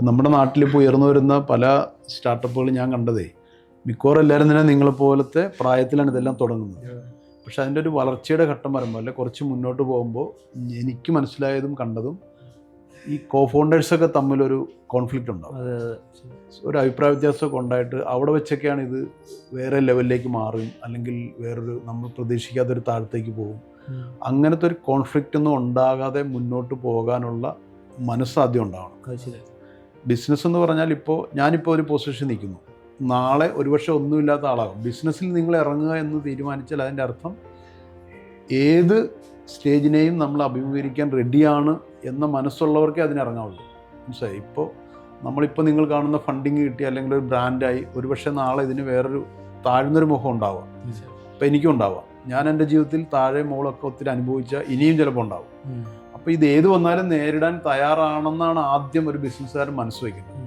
നമ്മുടെ നാട്ടിൽ ഇപ്പോൾ ഉയർന്നു വരുന്ന പല സ്റ്റാർട്ടപ്പുകൾ ഞാൻ കണ്ടതേ മിക്കവാറും എല്ലാവരും തന്നെ നിങ്ങളെപ്പോലത്തെ പ്രായത്തിലാണ് ഇതെല്ലാം തുടങ്ങുന്നത്. പക്ഷെ അതിന്റെ ഒരു വളർച്ചയുടെ ഘട്ടം വരുമ്പോൾ അല്ലെ കുറച്ച് മുന്നോട്ട് പോകുമ്പോൾ എനിക്ക് മനസ്സിലായതും കണ്ടതും ഈ കോ ഫൗണ്ടേഴ്സൊക്കെ തമ്മിലൊരു കോൺഫ്ലിക്റ്റ് ഉണ്ടാവും. ഒരു അഭിപ്രായ വ്യത്യാസമൊക്കെ ഉണ്ടായിട്ട് അവിടെ വെച്ചൊക്കെയാണ് ഇത് വേറെ ലെവലിലേക്ക് മാറും അല്ലെങ്കിൽ വേറൊരു നമ്മൾ പ്രതീക്ഷിക്കാത്തൊരു താഴത്തേക്ക് പോകും. അങ്ങനത്തെ ഒരു കോൺഫ്ലിക്റ്റ് ഒന്നും ഉണ്ടാകാതെ മുന്നോട്ട് പോകാനുള്ള മനസ്സാദ്യം ഉണ്ടാവണം. ബിസിനസ് എന്ന് പറഞ്ഞാൽ ഇപ്പോൾ ഞാനിപ്പോൾ ഒരു പൊസിഷൻ നിൽക്കുന്നു. നാളെ ഒരുപക്ഷെ ഒന്നുമില്ലാത്ത ആളാകും. ബിസിനസ്സിൽ നിങ്ങൾ ഇറങ്ങുക എന്ന് തീരുമാനിച്ചാൽ അതിന്റെ അർത്ഥം ഏത് സ്റ്റേജിനെയും നമ്മൾ അഭിമുഖീകരിക്കാൻ റെഡിയാണ് എന്ന മനസ്സുള്ളവർക്കേ അതിനിറങ്ങാവുള്ളൂ മനസ്സിലായി? ഇപ്പോൾ നമ്മളിപ്പോൾ നിങ്ങൾ കാണുന്ന ഫണ്ടിങ് കിട്ടി അല്ലെങ്കിൽ ഒരു ബ്രാൻഡായി ഒരുപക്ഷെ നാളെ ഇതിന് വേറൊരു താഴ്ന്നൊരു മുഖം ഉണ്ടാവാം. ഇപ്പം എനിക്കും ഉണ്ടാവാം. ഞാൻ എന്റെ ജീവിതത്തിൽ താഴെ മുകളൊക്കെ ഒത്തിരി അനുഭവിച്ച ഇനിയും ചിലപ്പോൾ ഉണ്ടാവും. അപ്പോൾ ഇത് ഏത് വന്നാലും നേരിടാൻ തയ്യാറാണെന്നാണ് ആദ്യം ഒരു ബിസിനസ്സുകാരൻ മനസ്സ് വയ്ക്കുന്നത്